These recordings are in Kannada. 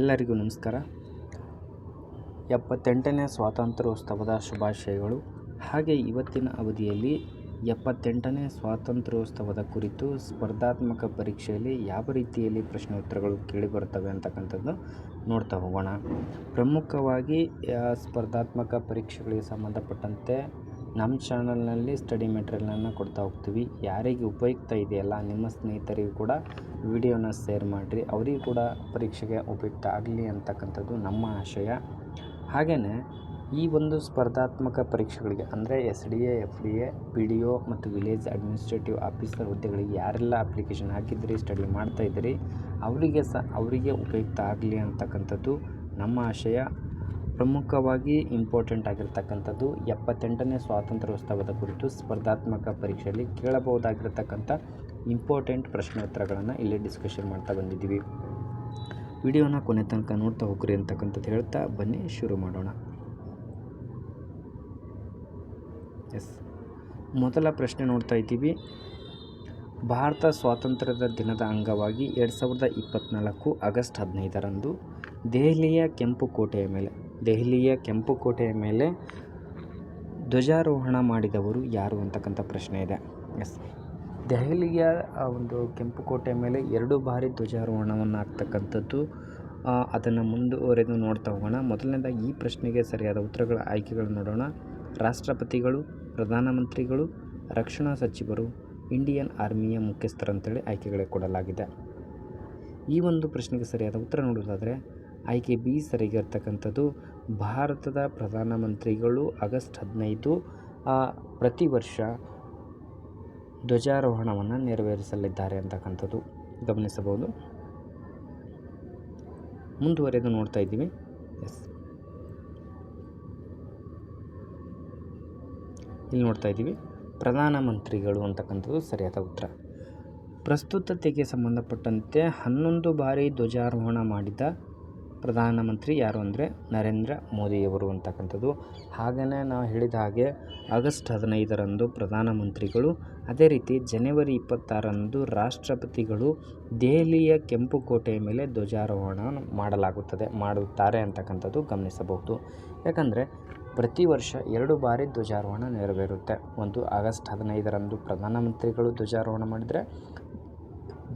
ಎಲ್ಲರಿಗೂ ನಮಸ್ಕಾರ. ಎಪ್ಪತ್ತೆಂಟನೇ ಸ್ವಾತಂತ್ರ್ಯೋತ್ಸವದ ಶುಭಾಶಯಗಳು. ಹಾಗೆ ಇವತ್ತಿನ ಅವಧಿಯಲ್ಲಿ ಎಪ್ಪತ್ತೆಂಟನೇ ಸ್ವಾತಂತ್ರ್ಯೋತ್ಸವದ ಕುರಿತು ಸ್ಪರ್ಧಾತ್ಮಕ ಪರೀಕ್ಷೆಯಲ್ಲಿ ಯಾವ ರೀತಿಯಲ್ಲಿ ಪ್ರಶ್ನೆ ಉತ್ತರಗಳು ಕೇಳಿಬರ್ತವೆ ಅಂತಕ್ಕಂಥದ್ದು ನೋಡ್ತಾ ಹೋಗೋಣ. ಪ್ರಮುಖವಾಗಿ ಸ್ಪರ್ಧಾತ್ಮಕ ಪರೀಕ್ಷೆಗಳಿಗೆ ಸಂಬಂಧಪಟ್ಟಂತೆ ನಮ್ಮ ಚಾನಲ್ನಲ್ಲಿ ಸ್ಟಡಿ ಮೆಟೀರಿಯಲನ್ನು ಕೊಡ್ತಾ ಹೋಗ್ತೀವಿ. ಯಾರಿಗೆ ಉಪಯುಕ್ತ ಇದೆಯಲ್ಲ, ನಿಮ್ಮ ಸ್ನೇಹಿತರಿಗೂ ಕೂಡ ವಿಡಿಯೋನ ಶೇರ್ ಮಾಡಿರಿ. ಅವರಿಗೂ ಕೂಡ ಪರೀಕ್ಷೆಗೆ ಉಪಯುಕ್ತ ಆಗಲಿ ಅಂತಕ್ಕಂಥದ್ದು ನಮ್ಮ ಆಶಯ. ಹಾಗೆಯೇ ಈ ಒಂದು ಸ್ಪರ್ಧಾತ್ಮಕ ಪರೀಕ್ಷೆಗಳಿಗೆ, ಅಂದರೆ S D A, F D A, P D O ಮತ್ತು ವಿಲೇಜ್ ಅಡ್ಮಿನಿಸ್ಟ್ರೇಟಿವ್ ಆಫೀಸರ್ ಹುದ್ದೆಗಳಿಗೆ ಯಾರೆಲ್ಲ ಅಪ್ಲಿಕೇಶನ್ ಹಾಕಿದ್ರಿ ಸ್ಟಡಿ ಮಾಡ್ತಾ ಇದ್ದೀರಿ, ಅವರಿಗೆ ಸಹ, ಅವರಿಗೆ ಉಪಯುಕ್ತ ಆಗಲಿ ಅಂತಕ್ಕಂಥದ್ದು ನಮ್ಮ ಆಶಯ. ಪ್ರಮುಖವಾಗಿ ಇಂಪಾರ್ಟೆಂಟ್ ಆಗಿರ್ತಕ್ಕಂಥದ್ದು ಎಪ್ಪತ್ತೆಂಟನೇ ಸ್ವಾತಂತ್ರ್ಯೋತ್ಸವದ ಕುರಿತು ಸ್ಪರ್ಧಾತ್ಮಕ ಪರೀಕ್ಷೆಯಲ್ಲಿ ಕೇಳಬಹುದಾಗಿರ್ತಕ್ಕಂಥ ಇಂಪಾರ್ಟೆಂಟ್ ಪ್ರಶ್ನೋತ್ತರಗಳನ್ನು ಇಲ್ಲಿ ಡಿಸ್ಕಷನ್ ಮಾಡ್ತಾ ಬಂದಿದ್ದೀವಿ. ವಿಡಿಯೋನ ಕೊನೆ ತನಕ ನೋಡ್ತಾ ಹೋಗ್ರಿ ಅಂತಕ್ಕಂಥದ್ದು ಹೇಳ್ತಾ ಬನ್ನಿ, ಶುರು ಮಾಡೋಣ. ಎಸ್ ಮೊದಲ ಪ್ರಶ್ನೆ ನೋಡ್ತಾ ಇದ್ದೀವಿ. ಭಾರತ ಸ್ವಾತಂತ್ರ್ಯದ ದಿನದ ಅಂಗವಾಗಿ ಎರಡು ಸಾವಿರದ ಇಪ್ಪತ್ತ್ನಾಲ್ಕು ಆಗಸ್ಟ್ ಹದಿನೈದರಂದು ದೆಹಲಿಯ ಕೆಂಪು ಕೋಟೆಯ ಮೇಲೆ ದೆಹಲಿಯ ಕೆಂಪು ಕೋಟೆಯ ಮೇಲೆ ಧ್ವಜಾರೋಹಣ ಮಾಡಿದವರು ಯಾರು ಅಂತಕ್ಕಂಥ ಪ್ರಶ್ನೆ ಇದೆ. ಎಸ್. ದೆಹಲಿಯ ಒಂದು ಕೆಂಪು ಕೋಟೆಯ ಮೇಲೆ ಎರಡು ಬಾರಿ ಧ್ವಜಾರೋಹಣವನ್ನು ಆಗ್ತಕ್ಕಂಥದ್ದು ಅದನ್ನು ಮುಂದುವರೆದು ನೋಡ್ತಾ ಹೋಗೋಣ. ಮೊದಲನೇದಾಗಿ ಈ ಪ್ರಶ್ನೆಗೆ ಸರಿಯಾದ ಉತ್ತರಗಳ ಆಯ್ಕೆಗಳನ್ನು ನೋಡೋಣ. ರಾಷ್ಟ್ರಪತಿಗಳು, ಪ್ರಧಾನಮಂತ್ರಿಗಳು, ರಕ್ಷಣಾ ಸಚಿವರು, ಇಂಡಿಯನ್ ಆರ್ಮಿಯ ಮುಖ್ಯಸ್ಥರಂತೇಳಿ ಆಯ್ಕೆಗಳೇ ಕೊಡಲಾಗಿದೆ. ಈ ಒಂದು ಪ್ರಶ್ನೆಗೆ ಸರಿಯಾದ ಉತ್ತರ ನೋಡೋದಾದರೆ ಆಯ್ಕೆ ಬಿ ಸರಿಗಿರ್ತಕ್ಕಂಥದ್ದು ಭಾರತದ ಪ್ರಧಾನಮಂತ್ರಿಗಳು ಆಗಸ್ಟ್ ಹದಿನೈದು ಪ್ರತಿ ವರ್ಷ ಧ್ವಜಾರೋಹಣವನ್ನು ನೆರವೇರಿಸಲಿದ್ದಾರೆ ಅಂತಕ್ಕಂಥದ್ದು ಗಮನಿಸಬಹುದು. ಮುಂದುವರೆದು ನೋಡ್ತಾ ಇದ್ದೀವಿ. ಎಸ್ ಇಲ್ಲಿ ನೋಡ್ತಾ ಇದ್ದೀವಿ. ಪ್ರಧಾನಮಂತ್ರಿಗಳು ಅಂತಕ್ಕಂಥದ್ದು ಸರಿಯಾದ ಉತ್ತರ. ಪ್ರಸ್ತುತತೆಗೆ ಸಂಬಂಧಪಟ್ಟಂತೆ ಹನ್ನೊಂದು ಬಾರಿ ಧ್ವಜಾರೋಹಣ ಮಾಡಿದ ಪ್ರಧಾನಮಂತ್ರಿ ಯಾರು ಅಂದರೆ ನರೇಂದ್ರ ಮೋದಿಯವರು ಅಂತಕ್ಕಂಥದ್ದು. ಹಾಗೆಯೇ ನಾವು ಹೇಳಿದ ಹಾಗೆ ಆಗಸ್ಟ್ ಹದಿನೈದರಂದು ಪ್ರಧಾನಮಂತ್ರಿಗಳು, ಅದೇ ರೀತಿ ಜನವರಿ ಇಪ್ಪತ್ತಾರರಂದು ರಾಷ್ಟ್ರಪತಿಗಳು ದೆಹಲಿಯ ಕೆಂಪು ಕೋಟೆಯ ಮೇಲೆ ಧ್ವಜಾರೋಹಣ ಮಾಡಲಾಗುತ್ತದೆ, ಮಾಡುತ್ತಾರೆ ಅಂತಕ್ಕಂಥದ್ದು ಗಮನಿಸಬಹುದು. ಯಾಕಂದರೆ ಪ್ರತಿ ವರ್ಷ ಎರಡು ಬಾರಿ ಧ್ವಜಾರೋಹಣ ನೆರವೇರುತ್ತೆ. ಒಂದು ಆಗಸ್ಟ್ ಹದಿನೈದರಂದು ಪ್ರಧಾನಮಂತ್ರಿಗಳು ಧ್ವಜಾರೋಹಣ ಮಾಡಿದರೆ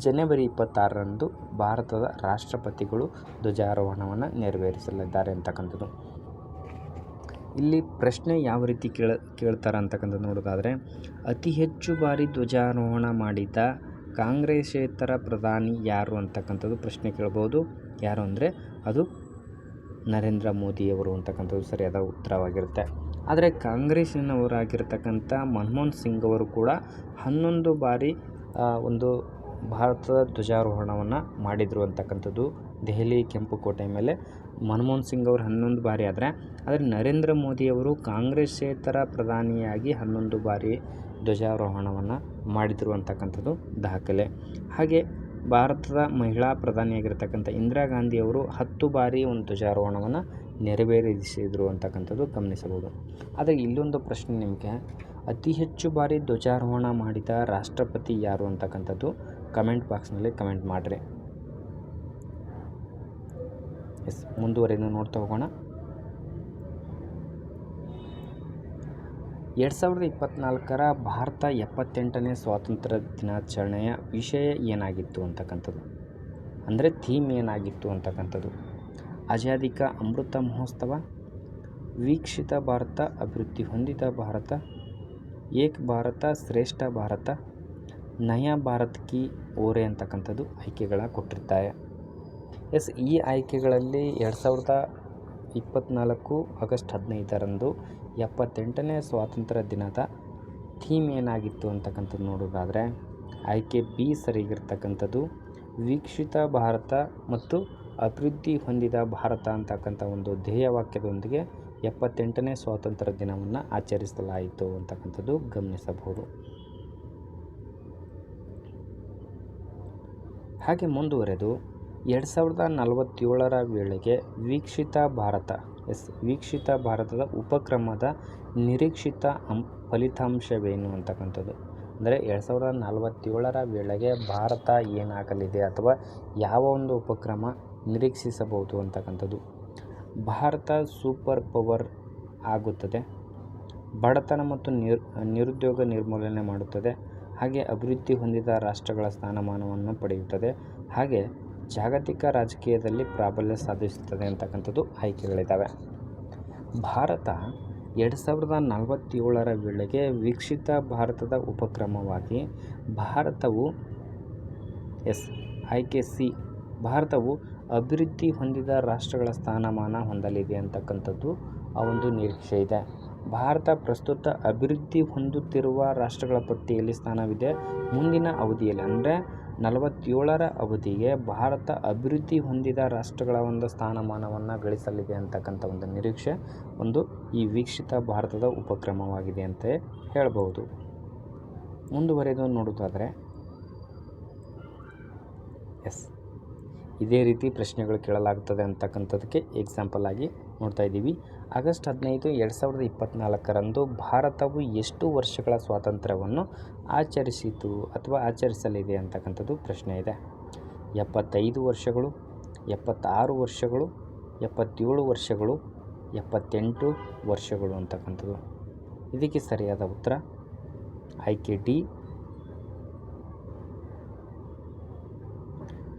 ಜನವರಿ ಇಪ್ಪತ್ತಾರರಂದು ಭಾರತದ ರಾಷ್ಟ್ರಪತಿಗಳು ಧ್ವಜಾರೋಹಣವನ್ನು ನೆರವೇರಿಸಲಿದ್ದಾರೆ ಅಂತಕ್ಕಂಥದ್ದು. ಇಲ್ಲಿ ಪ್ರಶ್ನೆ ಯಾವ ರೀತಿ ಕೇಳ, ಕೇಳ್ತಾರೆ ಅಂತಕ್ಕಂಥದ್ದು ನೋಡೋದಾದರೆ, ಅತಿ ಹೆಚ್ಚು ಬಾರಿ ಧ್ವಜಾರೋಹಣ ಮಾಡಿದ ಕಾಂಗ್ರೆಸ್ಸೇತರ ಪ್ರಧಾನಿ ಯಾರು ಅಂತಕ್ಕಂಥದ್ದು ಪ್ರಶ್ನೆ ಕೇಳ್ಬೋದು. ಯಾರು ಅಂದರೆ, ಅದು ನರೇಂದ್ರ ಮೋದಿಯವರು ಅಂತಕ್ಕಂಥದ್ದು ಸರಿಯಾದ ಉತ್ತರವಾಗಿರುತ್ತೆ. ಆದರೆ ಕಾಂಗ್ರೆಸ್ಸಿನವರಾಗಿರ್ತಕ್ಕಂಥ ಮನಮೋಹನ್ ಸಿಂಗ್ ಅವರು ಕೂಡ ಹನ್ನೊಂದು ಬಾರಿ ಒಂದು ಭಾರತದ ಧ್ವಜಾರೋಹಣವನ್ನು ಮಾಡಿದರು ಅಂತಕ್ಕಂಥದ್ದು ದೆಹಲಿ ಕೆಂಪು ಕೋಟೆ ಮೇಲೆ. ಮನಮೋಹನ್ ಸಿಂಗ್ ಅವರು ಹನ್ನೊಂದು ಬಾರಿ ಆದರೆ ಆದರೆ ನರೇಂದ್ರ ಮೋದಿಯವರು ಕಾಂಗ್ರೆಸ್ಸೇತರ ಪ್ರಧಾನಿಯಾಗಿ ಹನ್ನೊಂದು ಬಾರಿ ಧ್ವಜಾರೋಹಣವನ್ನು ಮಾಡಿದರು ಅಂತಕ್ಕಂಥದ್ದು ದಾಖಲೆ. ಹಾಗೆ ಭಾರತದ ಮಹಿಳಾ ಪ್ರಧಾನಿಯಾಗಿರ್ತಕ್ಕಂಥ ಇಂದಿರಾ ಗಾಂಧಿಯವರು ಹತ್ತು ಬಾರಿ ಒಂದು ಧ್ವಜಾರೋಹಣವನ್ನು ನೆರವೇರಿಸಿದರು ಅಂತಕ್ಕಂಥದ್ದು ಗಮನಿಸಬಹುದು. ಆದರೆ ಇಲ್ಲೊಂದು ಪ್ರಶ್ನೆ ನಿಮಗೆ, ಅತಿ ಹೆಚ್ಚು ಬಾರಿ ಧ್ವಜಾರೋಹಣ ಮಾಡಿದ ರಾಷ್ಟ್ರಪತಿ ಯಾರು ಅಂತಕ್ಕಂಥದ್ದು? ಕಮೆಂಟ್ ಬಾಕ್ಸ್ನಲ್ಲಿ ಕಮೆಂಟ್ ಮಾಡಿರಿ. ಎಸ್ ಮುಂದುವರೆದು ನೋಡ್ತಾ ಹೋಗೋಣ. ಎರಡು ಸಾವಿರದ ಇಪ್ಪತ್ತ್ನಾಲ್ಕರ ಭಾರತ ಎಪ್ಪತ್ತೆಂಟನೇ ಸ್ವಾತಂತ್ರ್ಯ ದಿನಾಚರಣೆಯ ವಿಷಯ ಏನಾಗಿತ್ತು ಅಂತಕ್ಕಂಥದ್ದು? ಅಂದರೆ ಥೀಮ್ ಏನಾಗಿತ್ತು ಅಂತಕ್ಕಂಥದ್ದು? ಅಜಾದಿಕ ಅಮೃತ ಮಹೋತ್ಸವ, ವೀಕ್ಷಿತ ಭಾರತ, ಅಭಿವೃದ್ಧಿ ಹೊಂದಿದ ಭಾರತ, ಏಕ್ ಭಾರತ, ಶ್ರೇಷ್ಠ ಭಾರತ ನಯ ಭಾರತ್ ಕಿ ಓರೆ ಅಂತಕ್ಕಂಥದ್ದು ಆಯ್ಕೆಗಳ ಕೊಟ್ಟಿರ್ತಾರೆ. ಎಸ್, ಈ ಆಯ್ಕೆಗಳಲ್ಲಿ ಎರಡು ಸಾವಿರದ ಇಪ್ಪತ್ತ್ನಾಲ್ಕು ಆಗಸ್ಟ್ ಹದಿನೈದರಂದು ಎಪ್ಪತ್ತೆಂಟನೇ ಸ್ವಾತಂತ್ರ್ಯ ದಿನದ ಥೀಮ್ ಏನಾಗಿತ್ತು ಅಂತಕ್ಕಂಥದ್ದು ನೋಡೋದಾದರೆ, ಆಯ್ಕೆ ಬಿ ಸರಿಗಿರ್ತಕ್ಕಂಥದ್ದು, ವೀಕ್ಷಿತ ಭಾರತ ಮತ್ತು ಅಭಿವೃದ್ಧಿ ಹೊಂದಿದ ಭಾರತ ಅಂತಕ್ಕಂಥ ಒಂದು ಧ್ಯೇಯವಾಕ್ಯದೊಂದಿಗೆ ಎಪ್ಪತ್ತೆಂಟನೇ ಸ್ವಾತಂತ್ರ್ಯ ದಿನವನ್ನು ಆಚರಿಸಲಾಯಿತು ಅಂತಕ್ಕಂಥದ್ದು ಗಮನಿಸಬಹುದು. ಹಾಗೆ ಮುಂದುವರೆದು ಎರಡು ಸಾವಿರದ ನಲವತ್ತೇಳರ ವೇಳೆಗೆ ವೀಕ್ಷಿತ ಭಾರತ, ಎಸ್, ವೀಕ್ಷಿತ ಭಾರತದ ಉಪಕ್ರಮದ ನಿರೀಕ್ಷಿತ ಅಂ ಫಲಿತಾಂಶವೇನು ಅಂತಕ್ಕಂಥದ್ದು? ಅಂದರೆ ಎರಡು ಸಾವಿರದ ನಲವತ್ತೇಳರ ವೇಳೆಗೆ ಭಾರತ ಏನಾಗಲಿದೆ ಅಥವಾ ಯಾವ ಒಂದು ಉಪಕ್ರಮ ನಿರೀಕ್ಷಿಸಬಹುದು ಅಂತಕ್ಕಂಥದ್ದು? ಭಾರತ ಸೂಪರ್ ಪವರ್ ಆಗುತ್ತದೆ, ಬಡತನ ಮತ್ತು ನಿರ್, ನಿರುದ್ಯೋಗ ನಿರ್ಮೂಲನೆ ಮಾಡುತ್ತದೆ ಹಾಗೆ ಅಭಿವೃದ್ಧಿ ಹೊಂದಿದ ರಾಷ್ಟ್ರಗಳ ಸ್ಥಾನಮಾನವನ್ನು ಪಡೆಯುತ್ತದೆ. ಹಾಗೆ ಜಾಗತಿಕ ರಾಜಕೀಯದಲ್ಲಿ ಪ್ರಾಬಲ್ಯ ಸಾಧಿಸುತ್ತದೆ ಅಂತಕ್ಕಂಥದ್ದು ಆಯ್ಕೆಗಳಿದ್ದಾವೆ. ಭಾರತ ಎರಡು ಸಾವಿರದ ನಲವತ್ತೇಳರ ವೇಳೆಗೆ ವೀಕ್ಷಿತ ಭಾರತದ ಉಪಕ್ರಮವಾಗಿ ಭಾರತವು ಎಸ್ ಆಯ್ಕೆ ಸಿ ಭಾರತವು ಅಭಿವೃದ್ಧಿ ಹೊಂದಿದ ರಾಷ್ಟ್ರಗಳ ಸ್ಥಾನಮಾನ ಹೊಂದಲಿದೆ ಅಂತಕ್ಕಂಥದ್ದು ಆ ಒಂದು ನಿರೀಕ್ಷೆ ಇದೆ. ಭಾರತ ಪ್ರಸ್ತುತ ಅಭಿವೃದ್ಧಿ ಹೊಂದುತ್ತಿರುವ ರಾಷ್ಟ್ರಗಳ ಪಟ್ಟಿಯಲ್ಲಿ ಸ್ಥಾನವಿದೆ. ಮುಂದಿನ ಅವಧಿಯಲ್ಲಿ ಅಂದರೆ ನಲವತ್ತೇಳರ ಅವಧಿಗೆ ಭಾರತ ಅಭಿವೃದ್ಧಿ ಹೊಂದಿದ ರಾಷ್ಟ್ರಗಳ ಒಂದು ಸ್ಥಾನಮಾನವನ್ನು ಗಳಿಸಲಿದೆ ಅಂತಕ್ಕಂಥ ಒಂದು ನಿರೀಕ್ಷೆ ಒಂದು ಈ ವೀಕ್ಷಿತ ಭಾರತದ ಉಪಕ್ರಮವಾಗಿದೆ ಅಂತ ಹೇಳಬಹುದು. ಮುಂದುವರೆದು ನೋಡೋದಾದರೆ ಎಸ್, ಇದೇ ರೀತಿ ಪ್ರಶ್ನೆಗಳು ಕೇಳಲಾಗುತ್ತದೆ ಅಂತಕ್ಕಂಥದ್ದಕ್ಕೆ ಎಕ್ಸಾಂಪಲ್ ಆಗಿ ನೋಡ್ತಾ ಇದ್ದೀವಿ. ಆಗಸ್ಟ್ ಹದಿನೈದು, ಎರಡು ಸಾವಿರದ ಇಪ್ಪತ್ತ್ನಾಲ್ಕರಂದು ಭಾರತವು ಎಷ್ಟು ವರ್ಷಗಳ ಸ್ವಾತಂತ್ರ್ಯವನ್ನು ಆಚರಿಸಿತು ಅಥವಾ ಆಚರಿಸಲಿದೆ ಅಂತಕ್ಕಂಥದ್ದು ಪ್ರಶ್ನೆ ಇದೆ. ಎಪ್ಪತ್ತೈದು ವರ್ಷಗಳು, ಎಪ್ಪತ್ತಾರು ವರ್ಷಗಳು, ಎಪ್ಪತ್ತೇಳು ವರ್ಷಗಳು, ಎಪ್ಪತ್ತೆಂಟು ವರ್ಷಗಳು ಅಂತಕ್ಕಂಥದ್ದು. ಇದಕ್ಕೆ ಸರಿಯಾದ ಉತ್ತರ? ಆಯ್ಕೆ ಡಿ.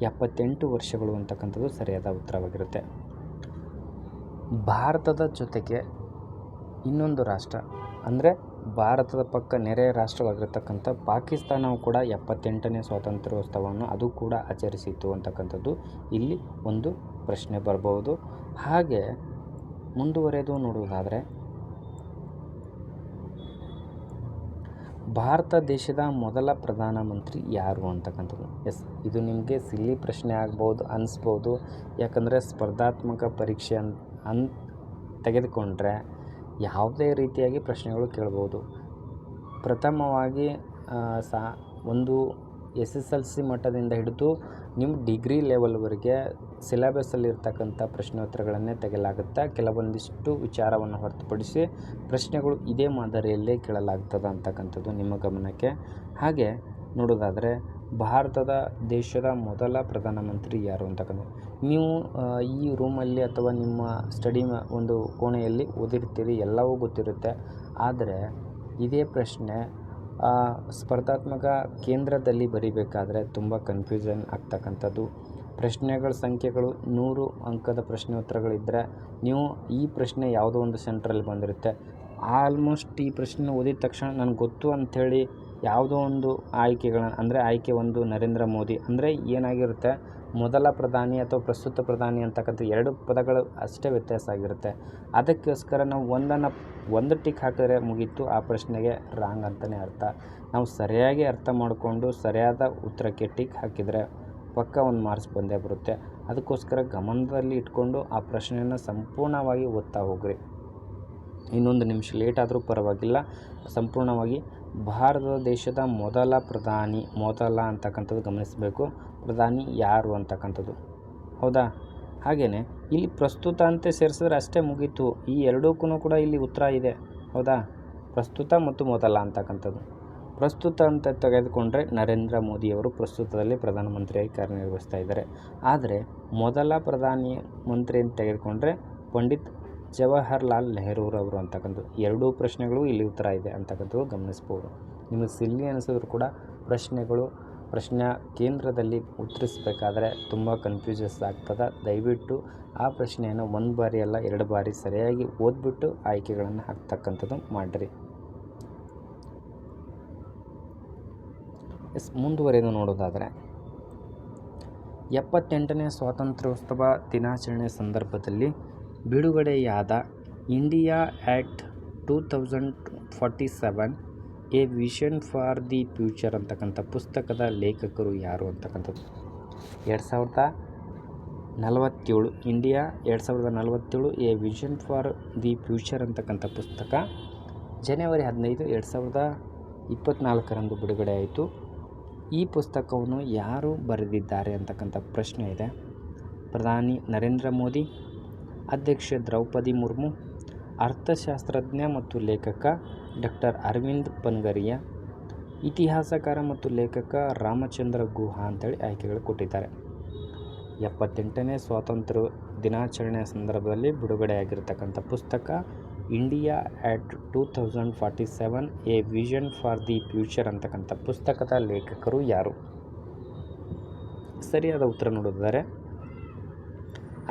ಎಪ್ಪತ್ತೆಂಟು ವರ್ಷಗಳು ಅಂತಕ್ಕಂಥದ್ದು ಸರಿಯಾದ ಉತ್ತರವಾಗಿರುತ್ತೆ. ಭಾರತದ ಜೊತೆಗೆ ಇನ್ನೊಂದು ರಾಷ್ಟ್ರ. ಅಂದರೆ ಭಾರತದ ಪಕ್ಕ ನೆರೆಯ ರಾಷ್ಟ್ರವಾಗಿರ್ತಕ್ಕಂಥ ಪಾಕಿಸ್ತಾನವು ಕೂಡ ಎಪ್ಪತ್ತೆಂಟನೇ ಸ್ವಾತಂತ್ರ್ಯೋತ್ಸವವನ್ನು ಅದು ಕೂಡ ಆಚರಿಸಿತ್ತು ಅಂತಕ್ಕಂಥದ್ದು ಇಲ್ಲಿ ಒಂದು ಪ್ರಶ್ನೆ ಬರಬಹುದು ಹಾಗೆ ಮುಂದುವರೆದು ನೋಡುವುದಾದರೆ, ಭಾರತ ದೇಶದ ಮೊದಲ ಪ್ರಧಾನಮಂತ್ರಿ ಯಾರು ಅಂತಕ್ಕಂಥದ್ದು? ಎಸ್, ಇದು ನಿಮಗೆ ಸಿಲ್ಲಿ ಪ್ರಶ್ನೆ ಆಗ್ಬೋದು, ಅನಿಸ್ಬೋದು. ಯಾಕಂದರೆ ಸ್ಪರ್ಧಾತ್ಮಕ ಪರೀಕ್ಷೆ ಅನ್ ಅನ್, ತೆಗೆದುಕೊಂಡರೆ ಯಾವುದೇ ರೀತಿಯಾಗಿ ಪ್ರಶ್ನೆಗಳು ಕೇಳ್ಬೋದು. ಪ್ರಥಮವಾಗಿ ಸಾ, ಒಂದು ಎಸ್ ಎಸ್ ಎಲ್ ಸಿ ಮಟ್ಟದಿಂದ ಹಿಡಿದು ನಿಮ್ಮ ಡಿಗ್ರಿ ಲೆವೆಲ್ವರೆಗೆ ಸಿಲೆಬಸ್ಸಲ್ಲಿರ್ತಕ್ಕಂಥ ಪ್ರಶ್ನೋತ್ತರಗಳನ್ನೇ ತೆಗೆಯಲಾಗುತ್ತೆ, ಕೆಲವೊಂದಿಷ್ಟು ವಿಚಾರವನ್ನು ಹೊರತುಪಡಿಸಿ ಪ್ರಶ್ನೆಗಳು ಇದೇ ಮಾದರಿಯಲ್ಲೇ ಕೇಳಲಾಗ್ತದೆ ಅಂತಕ್ಕಂಥದ್ದು ನಿಮ್ಮ ಗಮನಕ್ಕೆ. ಹಾಗೆ ನೋಡೋದಾದರೆ ಭಾರತದ ದೇಶದ ಮೊದಲ ಪ್ರಧಾನಮಂತ್ರಿ ಯಾರು ಅಂತಕ್ಕಂಥ ನೀವು ಈ ರೂಮಲ್ಲಿ ಅಥವಾ ನಿಮ್ಮ ಸ್ಟಡಿ ಒಂದು ಕೋಣೆಯಲ್ಲಿ ಓದಿರ್ತೀರಿ, ಎಲ್ಲವೂ ಗೊತ್ತಿರುತ್ತೆ. ಆದರೆ, ಇದೇ ಪ್ರಶ್ನೆ ಸ್ಪರ್ಧಾತ್ಮಕ ಕೇಂದ್ರದಲ್ಲಿ ಬರಿಬೇಕಾದ್ರೆ ತುಂಬ ಕನ್ಫ್ಯೂಷನ್ ಆಗ್ತಕ್ಕಂಥದ್ದು. ಪ್ರಶ್ನೆಗಳ ಸಂಖ್ಯೆಗಳು ನೂರು ಅಂಕದ ಪ್ರಶ್ನೆ ಉತ್ತರಗಳಿದ್ದರೆ ನೀವು ಈ ಪ್ರಶ್ನೆ ಯಾವುದೋ ಒಂದು ಸೆಂಟ್ರಲ್ಲಿ ಬಂದಿರುತ್ತೆ. ಆಲ್ಮೋಸ್ಟ್ ಈ ಪ್ರಶ್ನೆ ಓದಿದ ತಕ್ಷಣ ನನಗೆ ಗೊತ್ತು ಅಂಥೇಳಿ ಯಾವುದೋ ಒಂದು ಆಯ್ಕೆಗಳನ್ನ, ಅಂದರೆ ಆಯ್ಕೆ ಒಂದು ನರೇಂದ್ರ ಮೋದಿ, ಅಂದರೆ ಏನಾಗಿರುತ್ತೆ? ಮೊದಲ ಪ್ರಧಾನಿ ಅಥವಾ ಪ್ರಸ್ತುತ ಪ್ರಧಾನಿ ಅಂತಕ್ಕಂಥ ಎರಡು ಪದಗಳು ಅಷ್ಟೇ ವ್ಯತ್ಯಾಸ ಆಗಿರುತ್ತೆ. ಅದಕ್ಕೋಸ್ಕರ ನಾವು ಒಂದನ್ನು, ಒಂದು ಟಿಕ್ ಹಾಕಿದ್ರೆ ಮುಗೀತು, ಆ ಪ್ರಶ್ನೆಗೆ ರಾಂಗ್ ಅಂತಲೇ ಅರ್ಥ. ನಾವು ಸರಿಯಾಗಿ ಅರ್ಥ ಮಾಡಿಕೊಂಡು ಸರಿಯಾದ ಉತ್ತರಕ್ಕೆ ಟಿಕ್ ಹಾಕಿದರೆ ಪಕ್ಕ ಒಂದು ಮಾರ್ಕ್ಸ್ ಬಂದೇ ಬರುತ್ತೆ. ಅದಕ್ಕೋಸ್ಕರ ಗಮನದಲ್ಲಿ ಇಟ್ಕೊಂಡು ಆ ಪ್ರಶ್ನೆಯನ್ನು ಸಂಪೂರ್ಣವಾಗಿ ಓದ್ತಾ ಹೋಗ್ರಿ. ಇನ್ನೊಂದು ನಿಮಿಷ ಲೇಟ್ ಆದರೂ ಪರವಾಗಿಲ್ಲ. ಸಂಪೂರ್ಣವಾಗಿ ಭಾರತ ದೇಶದ ಮೊದಲ ಪ್ರಧಾನಿ, ಮೊದಲ ಅಂತಕ್ಕಂಥದ್ದು ಗಮನಿಸಬೇಕು. ಪ್ರಧಾನಿ ಯಾರು ಅಂತಕ್ಕಂಥದ್ದು? ಹೌದಾ? ಹಾಗೆಯೇ ಇಲ್ಲಿ ಪ್ರಸ್ತುತ ಅಂತ ಸೇರಿಸಿದ್ರೆ ಅಷ್ಟೇ ಮುಗೀತು. ಈ ಎರಡಕ್ಕೂ ಕೂಡ ಇಲ್ಲಿ ಉತ್ತರ ಇದೆ. ಹೌದಾ? ಪ್ರಸ್ತುತ ಮತ್ತು ಮೊದಲ ಅಂತಕ್ಕಂಥದ್ದು. ಪ್ರಸ್ತುತ ಅಂತ ತೆಗೆದುಕೊಂಡ್ರೆ ನರೇಂದ್ರ ಮೋದಿಯವರು ಪ್ರಸ್ತುತದಲ್ಲಿ ಪ್ರಧಾನಮಂತ್ರಿಯಾಗಿ ಕಾರ್ಯನಿರ್ವಹಿಸ್ತಾ ಇದ್ದಾರೆ. ಆದರೆ, ಮೊದಲ ಪ್ರಧಾನಿ ಮಂತ್ರಿ ಅಂತ ತೆಗೆದುಕೊಂಡ್ರೆ ಪಂಡಿತ್ ಜವಾಹರ್ಲಾಲ್ ನೆಹರೂರವರು ಅಂತಕ್ಕಂಥದ್ದು ಎರಡೂ ಪ್ರಶ್ನೆಗಳು ಇಲ್ಲಿ ಉತ್ತರ ಇದೆ ಅಂತಕ್ಕಂಥದ್ದು ಗಮನಿಸ್ಬೋದು. ನಿಮಗೆ ಸಿಲ್ಲಿ ಅನಿಸಿದ್ರು ಕೂಡ ಪ್ರಶ್ನೆಗಳು ಪ್ರಶ್ನೆ ಕೇಂದ್ರದಲ್ಲಿ ಉತ್ತರಿಸಬೇಕಾದ್ರೆ ತುಂಬ ಕನ್ಫ್ಯೂಸಸ್ ಆಗ್ತದೆ. ದಯವಿಟ್ಟು ಆ ಪ್ರಶ್ನೆಯನ್ನು ಒಂದು ಬಾರಿ ಅಲ್ಲ, ಎರಡು ಬಾರಿ ಸರಿಯಾಗಿ ಓದ್ಬಿಟ್ಟು ಆಯ್ಕೆಗಳನ್ನು ಹಾಕ್ತಕ್ಕಂಥದ್ದು ಮಾಡಿರಿ. ಎಸ್, ಮುಂದುವರೆದು ನೋಡೋದಾದರೆ, ಎಪ್ಪತ್ತೆಂಟನೇ ಸ್ವಾತಂತ್ರ್ಯೋತ್ಸವ ದಿನಾಚರಣೆ ಸಂದರ್ಭದಲ್ಲಿ ಬಿಡುಗಡೆಯಾದ India act two thousand forty seven, a vision for the future ಅಂತಕ್ಕಂಥ ಪುಸ್ತಕದ ಲೇಖಕರು ಯಾರು ಅಂತಕ್ಕಂಥದ್ದು? ಎರಡು ಸಾವಿರದ ನಲವತ್ತೇಳು, ಇಂಡಿಯಾ ಎರಡು ಸಾವಿರದ ನಲವತ್ತೇಳು, a vision for the future ಅಂತಕ್ಕಂಥ ಪುಸ್ತಕ ಜನವರಿ ಹದಿನೈದು, ಎರಡು ಸಾವಿರದ ಇಪ್ಪತ್ತ್ನಾಲ್ಕರಂದು ಬಿಡುಗಡೆ ಆಯಿತು ಈ ಪುಸ್ತಕವನ್ನು ಯಾರು ಬರೆದಿದ್ದಾರೆ ಅಂತಕ್ಕಂಥ ಪ್ರಶ್ನೆ ಇದೆ. ಪ್ರಧಾನಿ ನರೇಂದ್ರ ಮೋದಿ ಅಧ್ಯಕ್ಷೆ ದ್ರೌಪದಿ ಮುರ್ಮು, ಅರ್ಥಶಾಸ್ತ್ರಜ್ಞ ಮತ್ತು ಲೇಖಕ ಡಾಕ್ಟರ್ ಅರವಿಂದ್ ಪನ್ಗರಿಯ, ಇತಿಹಾಸಕಾರ ಮತ್ತು ಲೇಖಕ ರಾಮಚಂದ್ರ ಗುಹಾ ಅಂತೇಳಿ ಆಯ್ಕೆಗಳು ಕೊಟ್ಟಿದ್ದಾರೆ. ಎಪ್ಪತ್ತೆಂಟನೇ ಸ್ವಾತಂತ್ರ್ಯ ದಿನಾಚರಣೆಯ ಸಂದರ್ಭದಲ್ಲಿ ಬಿಡುಗಡೆಯಾಗಿರ್ತಕ್ಕಂಥ ಪುಸ್ತಕ India at two thousand forty seven a vision for the future ಅಂತಕ್ಕಂಥ ಪುಸ್ತಕದ ಲೇಖಕರು ಯಾರು? ಸರಿಯಾದ ಉತ್ತರ ನೋಡೋದಾದರೆ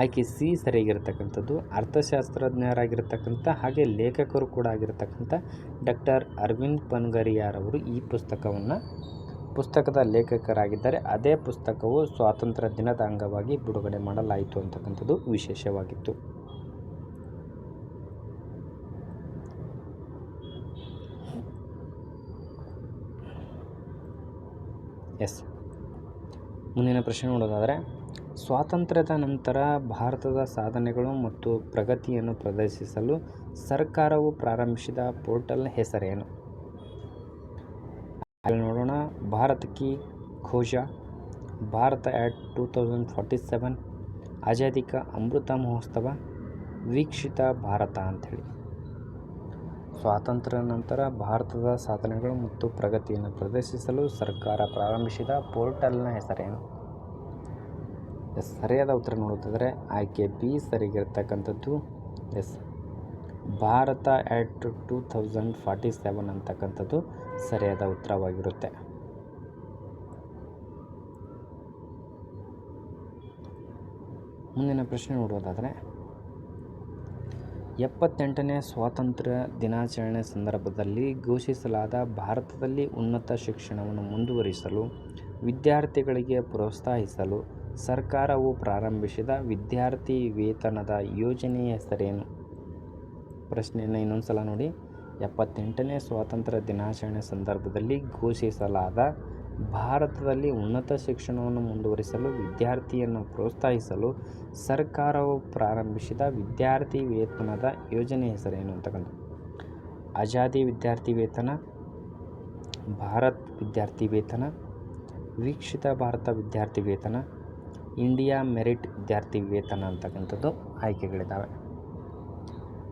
ಆಯ್ಕೆ ಸಿ ಸರಿಯಾಗಿರ್ತಕ್ಕಂಥದ್ದು, ಅರ್ಥಶಾಸ್ತ್ರಜ್ಞರಾಗಿರ್ತಕ್ಕಂಥ ಹಾಗೆ ಲೇಖಕರು ಕೂಡ ಆಗಿರತಕ್ಕಂಥ ಡಾಕ್ಟರ್ ಅರವಿಂದ್ ಪನ್ಗರಿಯಾರವರು ಈ ಪುಸ್ತಕವನ್ನು, ಪುಸ್ತಕದ ಲೇಖಕರಾಗಿದ್ದಾರೆ. ಅದೇ ಪುಸ್ತಕವು ಸ್ವಾತಂತ್ರ್ಯ ದಿನದ ಅಂಗವಾಗಿ ಬಿಡುಗಡೆ ಮಾಡಲಾಯಿತು ಅಂತಕ್ಕಂಥದ್ದು ವಿಶೇಷವಾಗಿತ್ತು. ಎಸ್. ಮುಂದಿನ ಪ್ರಶ್ನೆ ನೋಡೋದಾದರೆ ಸ್ವಾತಂತ್ರ್ಯದ ನಂತರ ಭಾರತದ ಸಾಧನೆಗಳು ಮತ್ತು ಪ್ರಗತಿಯನ್ನು ಪ್ರದರ್ಶಿಸಲು ಸರ್ಕಾರವು ಪ್ರಾರಂಭಿಸಿದ ಪೋರ್ಟಲ್ ಹೆಸರೇನು? ಅಲ್ಲಿ ನೋಡೋಣ. Bharat Ki Khoj. Bharat at two thousand forty seven. Azadi Ka Amrit Mahotsav. ವೀಕ್ಷಿತ ಭಾರತ ಅಂಥೇಳಿ. ಸ್ವಾತಂತ್ರ್ಯ ನಂತರ ಭಾರತದ ಸಾಧನೆಗಳು ಮತ್ತು ಪ್ರಗತಿಯನ್ನು ಪ್ರದರ್ಶಿಸಲು ಸರ್ಕಾರ ಪ್ರಾರಂಭಿಸಿದ ಪೋರ್ಟಲ್ನ ಹೆಸರೇನು? ಎಸ್, ಸರಿಯಾದ ಉತ್ತರ ನೋಡುತ್ತಿದ್ದರೆ ಆಯ್ಕೆ B ಸರಿಗಿರ್ತಕ್ಕಂಥದ್ದು yes. Bharat at two thousand forty seven ಅಂತಕ್ಕಂಥದ್ದು ಸರಿಯಾದ ಉತ್ತರವಾಗಿರುತ್ತೆ. ಮುಂದಿನ ಪ್ರಶ್ನೆ ನೋಡೋದಾದರೆ ಎಪ್ಪತ್ತೆಂಟನೇ ಸ್ವಾತಂತ್ರ್ಯ ದಿನಾಚರಣೆ ಸಂದರ್ಭದಲ್ಲಿ ಘೋಷಿಸಲಾದ ಭಾರತದಲ್ಲಿ ಉನ್ನತ ಶಿಕ್ಷಣವನ್ನು ಮುಂದುವರಿಸಲು, ವಿದ್ಯಾರ್ಥಿಗಳಿಗೆ ಪ್ರೋತ್ಸಾಹಿಸಲು ಸರ್ಕಾರವು ಪ್ರಾರಂಭಿಸಿದ ವಿದ್ಯಾರ್ಥಿ ವೇತನದ ಯೋಜನೆಯ ಹೆಸರೇನು? ಪ್ರಶ್ನೆಯನ್ನು ಇನ್ನೊಂದು ಸಲ ನೋಡಿ. ಎಪ್ಪತ್ತೆಂಟನೇ ಸ್ವಾತಂತ್ರ್ಯ ದಿನಾಚರಣೆ ಸಂದರ್ಭದಲ್ಲಿ ಘೋಷಿಸಲಾದ ಭಾರತದಲ್ಲಿ ಉನ್ನತ ಶಿಕ್ಷಣವನ್ನು ಮುಂದುವರಿಸಲು, ವಿದ್ಯಾರ್ಥಿಯನ್ನು ಪ್ರೋತ್ಸಾಹಿಸಲು ಸರ್ಕಾರವು ಪ್ರಾರಂಭಿಸಿದ ವಿದ್ಯಾರ್ಥಿ ವೇತನದ ಯೋಜನೆ ಹೆಸರೇನು ಅಂತಕ್ಕಂಥ ಆಜಾದಿ ವಿದ್ಯಾರ್ಥಿ ವೇತನ, ಭಾರತ್ ವಿದ್ಯಾರ್ಥಿ ವೇತನ, ವೀಕ್ಷಿತ ಭಾರತ ವಿದ್ಯಾರ್ಥಿ ವೇತನ ಇಂಡಿಯಾ ಮೆರಿಟ್ ವಿದ್ಯಾರ್ಥಿ ವೇತನ ಅಂತಕ್ಕಂಥದ್ದು ಆಯ್ಕೆಗಳಿದ್ದಾವೆ.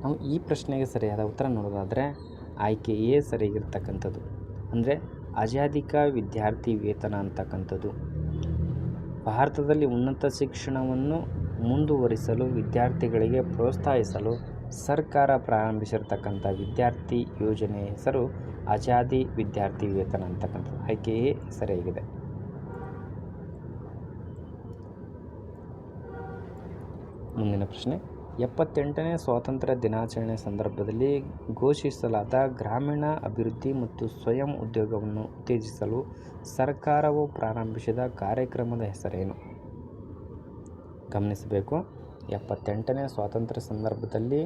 ನಾವು ಈ ಪ್ರಶ್ನೆಗೆ ಸರಿಯಾದ ಉತ್ತರ ನೋಡೋದಾದರೆ ಆಯ್ಕೆ ಎ ಸರಿಯಾಗಿರ್ತಕ್ಕಂಥದ್ದು. ಅಂದರೆ ಅಜಾದಿಕ ವಿದ್ಯಾರ್ಥಿ ವೇತನ ಅಂತಕ್ಕಂಥದ್ದು. ಭಾರತದಲ್ಲಿ ಉನ್ನತ ಶಿಕ್ಷಣವನ್ನು ಮುಂದುವರಿಸಲು, ವಿದ್ಯಾರ್ಥಿಗಳಿಗೆ ಪ್ರೋತ್ಸಾಹಿಸಲು ಸರ್ಕಾರ ಪ್ರಾರಂಭಿಸಿರ್ತಕ್ಕಂಥ ವಿದ್ಯಾರ್ಥಿ ಯೋಜನೆಯ ಹೆಸರು ಅಜಾದಿ ವಿದ್ಯಾರ್ಥಿ ವೇತನ ಅಂತಕ್ಕಂಥದ್ದು. ಆಯ್ಕೆ ಎ ಸರಿಯಾಗಿದೆ. ಮುಂದಿನ ಪ್ರಶ್ನೆ. ಎಪ್ಪತ್ತೆಂಟನೇ ಸ್ವಾತಂತ್ರ್ಯ ದಿನಾಚರಣೆ ಸಂದರ್ಭದಲ್ಲಿ ಘೋಷಿಸಲಾದ ಗ್ರಾಮೀಣ ಅಭಿವೃದ್ಧಿ ಮತ್ತು ಸ್ವಯಂ ಉದ್ಯೋಗವನ್ನು ಉತ್ತೇಜಿಸಲು ಸರ್ಕಾರವು ಪ್ರಾರಂಭಿಸಿದ ಕಾರ್ಯಕ್ರಮದ ಹೆಸರೇನು? ಗಮನಿಸಬೇಕು. ಎಪ್ಪತ್ತೆಂಟನೇ ಸ್ವಾತಂತ್ರ್ಯ ಸಂದರ್ಭದಲ್ಲಿ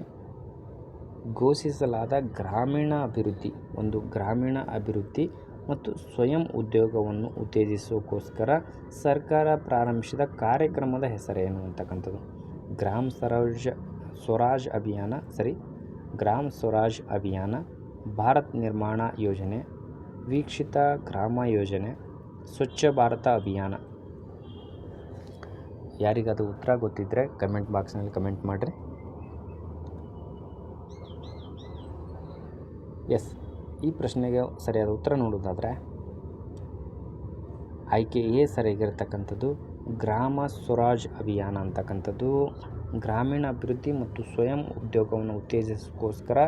ಘೋಷಿಸಲಾದ ಗ್ರಾಮೀಣ ಅಭಿವೃದ್ಧಿ, ಒಂದು ಗ್ರಾಮೀಣ ಅಭಿವೃದ್ಧಿ ಮತ್ತು ಸ್ವಯಂ ಉದ್ಯೋಗವನ್ನು ಉತ್ತೇಜಿಸೋಕ್ಕೋಸ್ಕರ ಸರ್ಕಾರ ಪ್ರಾರಂಭಿಸಿದ ಕಾರ್ಯಕ್ರಮದ ಹೆಸರೇನು ಅಂತಕ್ಕಂಥದ್ದು? ಗ್ರಾಮ್ ಸ್ವರಾಜ್ ಸ್ವರಾಜ್ ಅಭಿಯಾನ, ಸರಿ, ಗ್ರಾಮ್ ಸ್ವರಾಜ್ ಅಭಿಯಾನ, ಭಾರತ್ ನಿರ್ಮಾಣ ಯೋಜನೆ, ವೀಕ್ಷಿತ ಗ್ರಾಮ ಯೋಜನೆ, ಸ್ವಚ್ಛ ಭಾರತ ಅಭಿಯಾನ. ಯಾರಿಗಾದರೂ ಉತ್ತರ ಗೊತ್ತಿದ್ದರೆ ಕಮೆಂಟ್ ಬಾಕ್ಸ್ನಲ್ಲಿ ಕಮೆಂಟ್ ಮಾಡಿರಿ. ಎಸ್, ಈ ಪ್ರಶ್ನೆಗೆ ಸರಿಯಾದ ಉತ್ತರ ನೋಡೋದಾದರೆ ಆಯ್ಕೆ ಎ ಸರಿಯಾಗಿರ್ತಕ್ಕಂಥದ್ದು ಗ್ರಾಮ ಸ್ವರಾಜ್ ಅಭಿಯಾನ ಅಂತಕ್ಕಂಥದ್ದು. ಗ್ರಾಮೀಣ ಅಭಿವೃದ್ಧಿ ಮತ್ತು ಸ್ವಯಂ ಉದ್ಯೋಗವನ್ನು ಉತ್ತೇಜಿಸೋಸ್ಕರ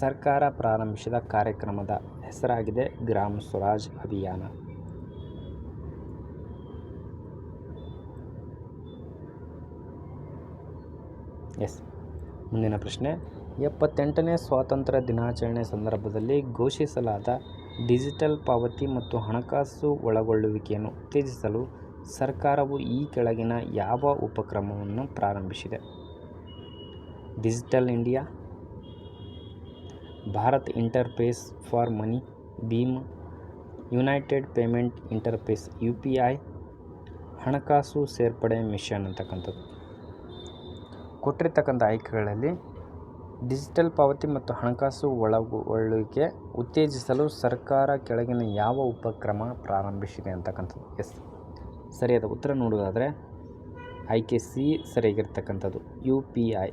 ಸರ್ಕಾರ ಪ್ರಾರಂಭಿಸಿದ ಕಾರ್ಯಕ್ರಮದ ಹೆಸರಾಗಿದೆ ಗ್ರಾಮ ಸ್ವರಾಜ್ ಅಭಿಯಾನ. ಎಸ್, ಮುಂದಿನ ಪ್ರಶ್ನೆ. ಎಪ್ಪತ್ತೆಂಟನೇ ಸ್ವಾತಂತ್ರ್ಯ ದಿನಾಚರಣೆ ಸಂದರ್ಭದಲ್ಲಿ ಘೋಷಿಸಲಾದ ಡಿಜಿಟಲ್ ಪಾವತಿ ಮತ್ತು ಹಣಕಾಸು ಒಳಗೊಳ್ಳುವಿಕೆಯನ್ನು ಉತ್ತೇಜಿಸಲು ಸರ್ಕಾರವು ಈ ಕೆಳಗಿನ ಯಾವ ಉಪಕ್ರಮವನ್ನು ಪ್ರಾರಂಭಿಸಿದೆ? Digital India, Bharat interface for money, Bhim, united payment interface U P I ಹಣಕಾಸು ಸೇರ್ಪಡೆ ಮಿಷನ್ ಅಂತಕ್ಕಂಥದ್ದು. ಕೊಟ್ಟಿರ್ತಕ್ಕಂಥ ಆಯ್ಕೆಗಳಲ್ಲಿ ಡಿಜಿಟಲ್ ಪಾವತಿ ಮತ್ತು ಹಣಕಾಸು ಒಳಗೊಳ್ಳುವಿಕೆ ಉತ್ತೇಜಿಸಲು ಸರ್ಕಾರ ಕೆಳಗಿನ ಯಾವ ಉಪಕ್ರಮ ಪ್ರಾರಂಭಿಸಿದೆ ಅಂತಕ್ಕಂಥದ್ದು? ಎಸ್. ಸರಿಯಾದ ಉತ್ತರ ನೋಡೋದಾದರೆ ಆಯ್ಕೆ C ಸರಿಯಾಗಿರ್ತಕ್ಕಂಥದ್ದು. U P I.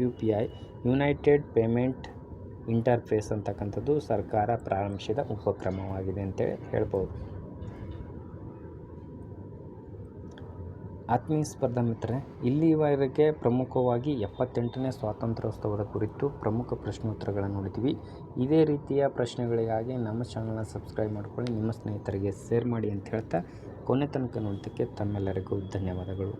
U P I united payment interface ಅಂತಕ್ಕಂಥದ್ದು ಸರ್ಕಾರ ಪ್ರಾರಂಭಿಸಿದ ಉಪಕ್ರಮವಾಗಿದೆ ಅಂತೇಳಿ ಹೇಳ್ಬೋದು. ಆತ್ಮೀಯ ಸ್ಪರ್ಧಾ ಮಿತ್ರ ಇಲ್ಲಿವರೆಗೆ ಪ್ರಮುಖವಾಗಿ ಎಪ್ಪತ್ತೆಂಟನೇ ಸ್ವಾತಂತ್ರ್ಯೋತ್ಸವದ ಕುರಿತು ಪ್ರಮುಖ ಪ್ರಶ್ನೋತ್ತರಗಳನ್ನು ನೋಡಿದ್ವಿ ಇದೇ ರೀತಿಯ ಪ್ರಶ್ನೆಗಳಿಗಾಗಿ ನಮ್ಮ ಚಾನಲ್ನ ಸಬ್ಸ್ಕ್ರೈಬ್ ಮಾಡ್ಕೊಳ್ಳಿ, ನಿಮ್ಮ ಸ್ನೇಹಿತರಿಗೆ ಶೇರ್ ಮಾಡಿ ಅಂತ ಹೇಳ್ತಾ ಕೊನೆ ತನಕ ನೋಡೋದಕ್ಕೆ ತಮ್ಮೆಲ್ಲರಿಗೂ ಧನ್ಯವಾದಗಳು.